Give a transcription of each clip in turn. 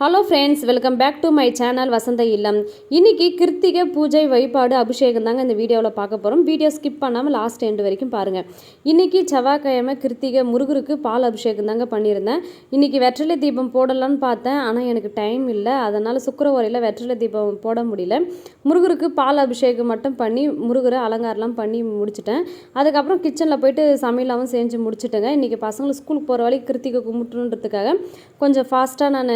Hello friends welcome back to my channel Vasantha Illam. இன்னைக்கு கிருத்திகை பூஜை வழிபாடு அபிஷேகம் தாங்க இந்த வீடியோவில் பார்க்க போகிறோம் வீடியோ ஸ்கிப் பண்ணாமல் லாஸ்ட் எண்டு வரைக்கும் பாருங்கள் இன்றைக்கி செவ்வாய்க்கிழமை கிருத்திகை முருகருக்கு பால் அபிஷேகம் தாங்க பண்ணியிருந்தேன். இன்றைக்கி வெற்றிலை தீபம் போடலான்னு பார்த்தேன். ஆனால் எனக்கு டைம் இல்லை. அதனால் சுக்கரவரையில் வெற்றிலை தீபம் போட முடியல. முருகருக்கு பால் அபிஷேகம் மட்டும் பண்ணி முருகரை அலங்காரம்லாம் பண்ணி முடிச்சிட்டேன். அதுக்கப்புறம் கிச்சனில் போயிட்டு சமையலாகவும் செஞ்சு முடிச்சுட்டேங்க. இன்றைக்கி பசங்களை ஸ்கூலுக்கு போகிற வழி கிருத்திகை கும்பிட்டுன்றதுக்காக கொஞ்சம் ஃபாஸ்ட்டாக நான்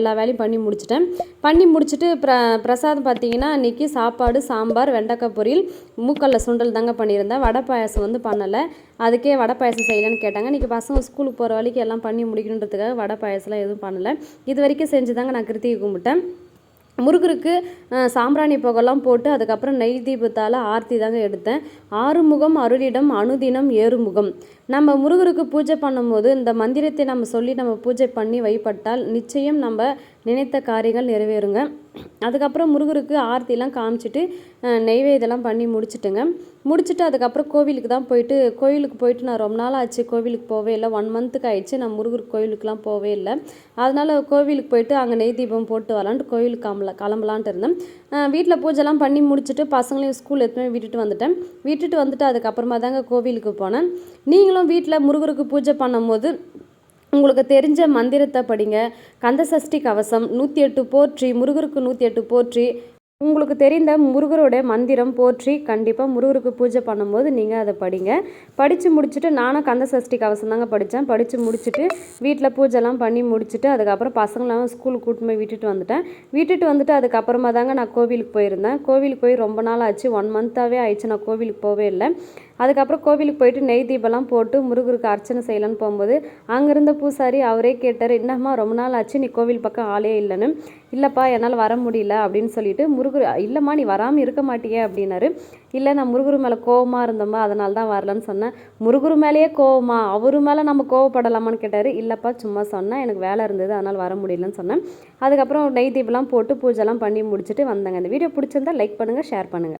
எல்லா வேலையும் பண்ணி முடிச்சிட்டேன். பண்ணி முடிச்சுட்டு ப்ர பிரசாதம் பார்த்தீங்கன்னா இன்றைக்கி சாப்பாடு சாம்பார் வெண்டைக்காய் பொரியல் மூக்கல்ல சுண்டல் தாங்க பண்ணியிருந்தேன். வடை பாயாசம் வந்து பண்ணலை. அதுக்கே வடை பாயசம் செய்யலன்னு கேட்டாங்க. இன்றைக்கி பசங்க ஸ்கூலுக்கு போகிற வழிக்கு எல்லாம் பண்ணி முடிக்கணுன்றதுக்காக வடை பாயசம்லாம் எதுவும் பண்ணலை. இது வரைக்கும் செஞ்சு தாங்க நான் கிருத்திகை கும்பிட்டேன். முருகருக்கு சாம்பிராணி புகெல்லாம் போட்டு அதுக்கப்புறம் நெய் தீபத்தால் ஆர்த்தி தாங்க எடுத்தேன். ஆறுமுகம் அருளிடம் அனுதினம் ஏறுமுகம். நம்ம முருகருக்கு பூஜை பண்ணும்போது இந்த மந்திரத்தை நம்ம சொல்லி நம்ம பூஜை பண்ணி வழிபட்டால் நிச்சயம் நம்ம நினைத்த காரியங்கள் நிறைவேறுங்க. அதுக்கப்புறம் முருகருக்கு ஆர்த்திலாம் காமிச்சிட்டு நெய்வேதெல்லாம் பண்ணி முடிச்சுட்டுங்க. முடிச்சுட்டு அதுக்கப்புறம் கோவிலுக்கு தான் போயிட்டு கோவிலுக்கு போயிட்டு நான் ரொம்ப நாள் ஆச்சு கோவிலுக்கு போவே இல்லை. ஒன் மந்த்துக்கு ஆயிடுச்சு நான் முருகர் கோவிலுக்குலாம் போவே இல்லை. அதனால் கோவிலுக்கு போயிட்டு அங்கே நெய் தீபம் போட்டு வரலான்ட்டு கோவிலுக்கு கிளம்பல கிளம்பலான்ட்டு இருந்தேன். வீட்டில் பூஜைலாம் பண்ணி முடிச்சுட்டு பசங்களையும் ஸ்கூல் எடுத்துன்னு விட்டுட்டு வந்துட்டேன். விட்டுட்டு வந்துட்டு அதுக்கப்புறமா தாங்க கோவிலுக்கு போனேன். நீங்களும் வீட்டில் முருகருக்கு பூஜை பண்ணும்போது உங்களுக்கு தெரிஞ்ச மந்திரத்தை படிங்க. கந்தசஷ்டி கவசம் நூற்றி எட்டு போற்றி முருகருக்கு நூற்றி எட்டு போற்றி உங்களுக்கு தெரிந்த முருகருடைய மந்திரம் போற்றி கண்டிப்பாக முருகருக்கு பூஜை பண்ணும்போது நீங்கள் அதை படிங்க. படித்து முடிச்சுட்டு நானும் கந்த சஷ்டி கவசம் தாங்க படித்தேன் படித்து முடிச்சுட்டு வீட்டில் பூஜைலாம் பண்ணி முடிச்சுட்டு அதுக்கப்புறம் பசங்களாம் ஸ்கூலுக்கு கூட்டிட்டு போய் விட்டுட்டு வந்துட்டேன். விட்டுட்டு வந்துட்டு அதுக்கப்புறமா தாங்க நான் கோவிலுக்கு போயிருந்தேன். கோவிலுக்கு போய் ரொம்ப நாள் ஆச்சு. ஒன் மந்த்தாகவே ஆயிடுச்சு. நான் கோவிலுக்கு போவே இல்லை. அதுக்கப்புறம் கோவிலுக்கு போயிட்டு நெய் தீபம்லாம் போட்டு முருகருக்கு அர்ச்சனை செய்யலான்னு போகும்போது அங்கே இருந்த பூசாரி அவரே கேட்டார் என்னம்மா ரொம்ப நாள் ஆச்சு நீ கோவில் பக்கம் ஆளே இல்லைன்னு. இல்லைப்பா என்னால் வர முடியல அப்படின்னு சொல்லிட்டு முருகர் இல்லைம்மா நீ வராமல் இருக்க மாட்டியே அப்படின்னாரு. இல்லை நான் முருகர் மேலே கோவமாக இருந்தோம்மா அதனால தான் வரலன்னு சொன்னேன். முருகர் மேலேயே கோவமா? அவர் மேலே நம்ம கோவப்படலாமான்னு? கேட்டார். இல்லைப்பா சும்மா சொன்னேன் எனக்கு வேலை இருந்தது அதனால் வர முடியலன்னு சொன்னேன். அதுக்கப்புறம் நெய் தீபம்லாம் போட்டு பூஜைலாம் பண்ணி முடிச்சுட்டு வந்தேங்க. இந்த வீடியோ பிடிச்சிருந்தா லைக் பண்ணுங்கள் ஷேர் பண்ணுங்கள்